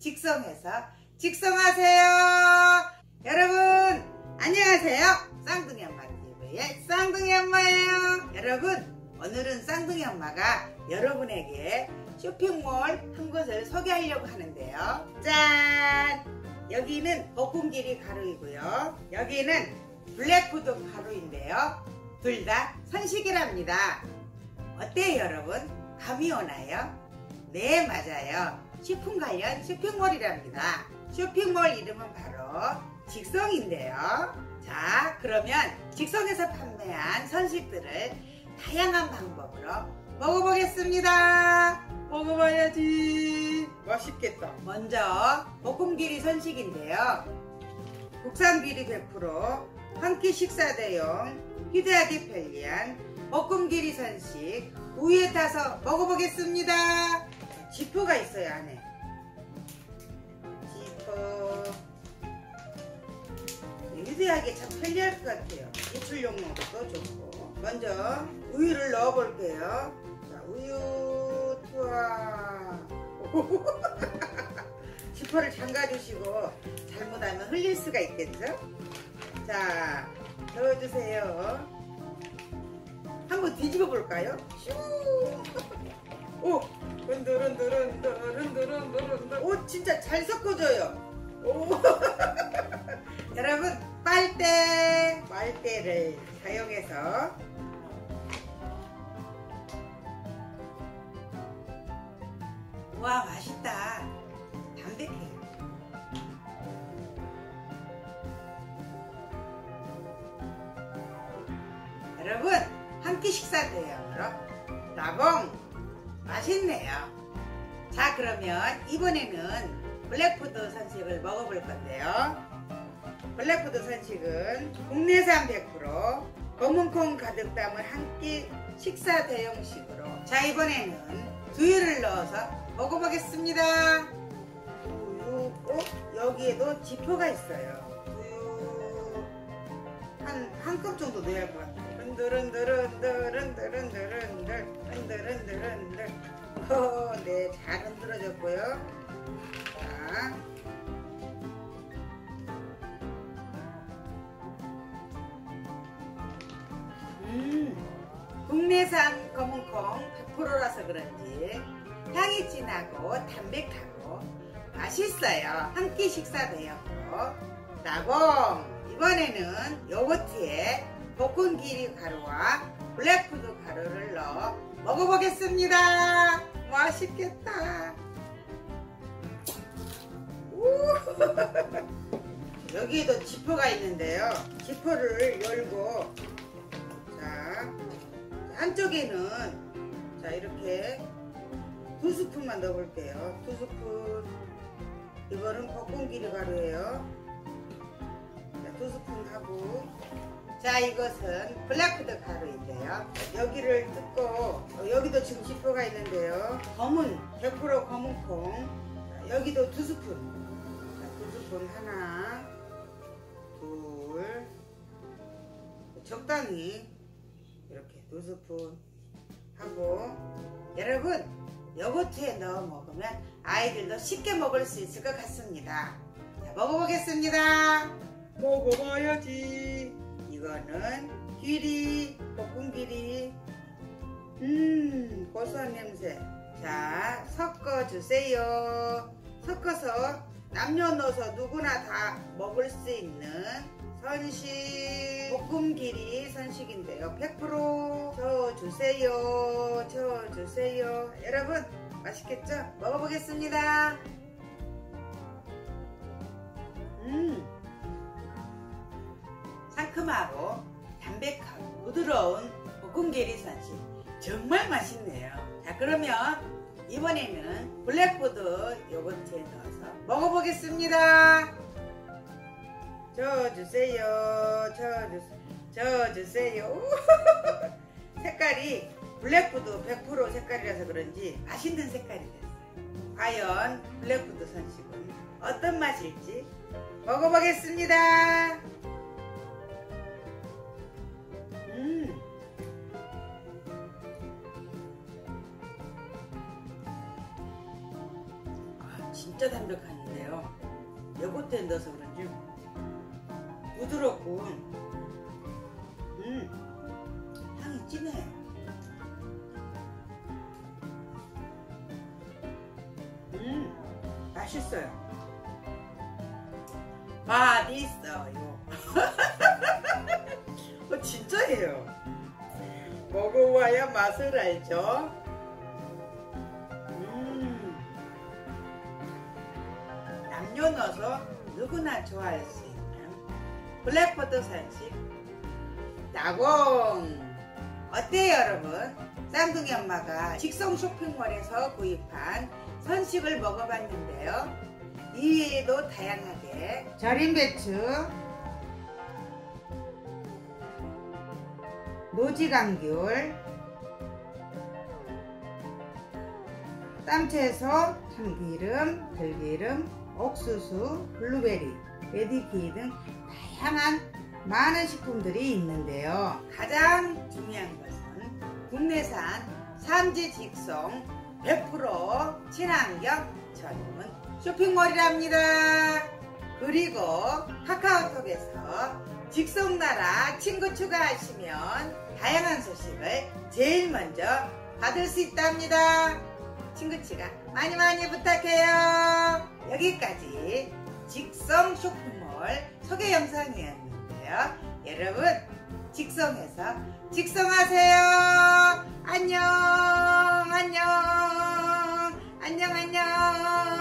직성해서 직성하세요. 여러분 안녕하세요. 쌍둥이 엄마 TV의 쌍둥이 엄마예요. 여러분 오늘은 쌍둥이 엄마가 여러분에게 쇼핑몰 한 곳을 소개하려고 하는데요. 짠! 여기는 볶음길이 가루이고요. 여기는 블랙푸드 가루인데요. 둘 다 선식이랍니다. 어때요 여러분? 감이 오나요? 네 맞아요. 식품 관련 쇼핑몰이랍니다. 쇼핑몰 이름은 바로 직성인데요. 자 그러면 직성에서 판매한 선식들을 다양한 방법으로 먹어보겠습니다. 먹어봐야지. 맛있겠다. 먼저 볶음기리 선식인데요. 국산기리 100%, 한 끼 식사 대용, 휴대하기 편리한 볶음기리 선식 우유에 타서 먹어보겠습니다. 지퍼가 있어요 안에. 지퍼. 휴대하기 참 편리할 것 같아요. 배출용으로도 좋고. 먼저 우유를 넣어 볼게요. 자, 우유 투하. 지퍼를 잠가 주시고 잘못하면 흘릴 수가 있겠죠? 자, 넣어주세요. 한번 뒤집어 볼까요? 슈! 오! 흔들흔들흔들흔들흔들흔들 오 진짜 잘 섞어져요. 오! 여러분 빨대 빨대를 사용해서 와 맛있다 담백해요 여러분 한 끼 식사 대용으로 나봉 맛있네요. 자 그러면 이번에는 블랙푸드 선식을 먹어볼 건데요. 블랙푸드 선식은 국내산 100% 검은콩 가득 담은 한 끼 식사 대용식으로 자 이번에는 두유를 넣어서 먹어보겠습니다. 두유 어? 여기에도 지표가 있어요. 두유. 한 한 컵 정도 넣어야 할 것 같아요 흔들흔들흔들흔들흔들흔들 흔들흔들흔들 어, 네잘 흔들어졌고요 자 음, 국내산 검은콩 100%라서 그런지 향이 진하고 담백하고 맛있어요. 한 끼 식사 대용으로 나봉 이번에는 요거트에 볶음기리 가루와 블랙푸드 가루를 넣어 먹어보겠습니다. 맛있겠다. 여기에도 지퍼가 있는데요. 지퍼를 열고 자 한쪽에는 자 이렇게 두 스푼만 넣어볼게요. 두 스푼 이거는 볶음기리 가루예요. 자, 두 스푼 하고 자 이것은 블랙푸드 가루인데요. 여기를 뜯고 어, 여기도 지금 지퍼가 있는데요. 검은 100% 검은 콩. 자, 여기도 두 스푼. 자, 두 스푼 하나 둘. 적당히 이렇게 두 스푼 하고 여러분 요거트에 넣어 먹으면 아이들도 쉽게 먹을 수 있을 것 같습니다. 자, 먹어보겠습니다. 먹어봐야지 이거는 귀리 볶음귀리 음 고소한 냄새. 자 섞어주세요. 섞어서 남녀노소 누구나 다 먹을 수 있는 선식. 볶음기리 선식인데요. 100% 저어주세요. 저어주세요. 여러분 맛있겠죠? 먹어보겠습니다 상큼하고 담백하고 부드러운 볶음기리 선식 정말 맛있네요. 자 그러면 이번에는 블랙푸드 요거트에 넣어서 먹어보겠습니다. 저어주세요. 저어주세요. 저어주세요. 색깔이 블랙푸드 100% 색깔이라서 그런지 맛있는 색깔이 됐어요. 과연 블랙푸드 선식은 어떤 맛일지 먹어보겠습니다 진짜 담백한데요. 요거트에 넣어서 그런지 부드럽고 음 향이 진해요. 음 맛있어요. 맛있어요. 어, 진짜예요. 먹어봐야 맛을 알죠. 남녀노소 누구나 좋아할 수 있는 블랙버드 산식 나공 어때요 여러분? 쌍둥이 엄마가 직성 쇼핑몰에서 구입한 선식을 먹어봤는데요. 이 외에도 다양하게 절임 배추, 노지감귤, 땀채소, 참기름, 들기름, 옥수수, 블루베리, 레디피 등 다양한 많은 식품들이 있는데요. 가장 중요한 것은 국내산 삼지 직송 100% 친환경 전문 쇼핑몰이랍니다. 그리고 카카오톡에서 직송나라 친구 추가하시면 다양한 소식을 제일 먼저 받을 수 있답니다. 친구 추가 많이 많이 부탁해요. 여기까지 직성 쇼핑몰 소개 영상이었는데요. 여러분 직성에서 직성하세요. 안녕 안녕 안녕 안녕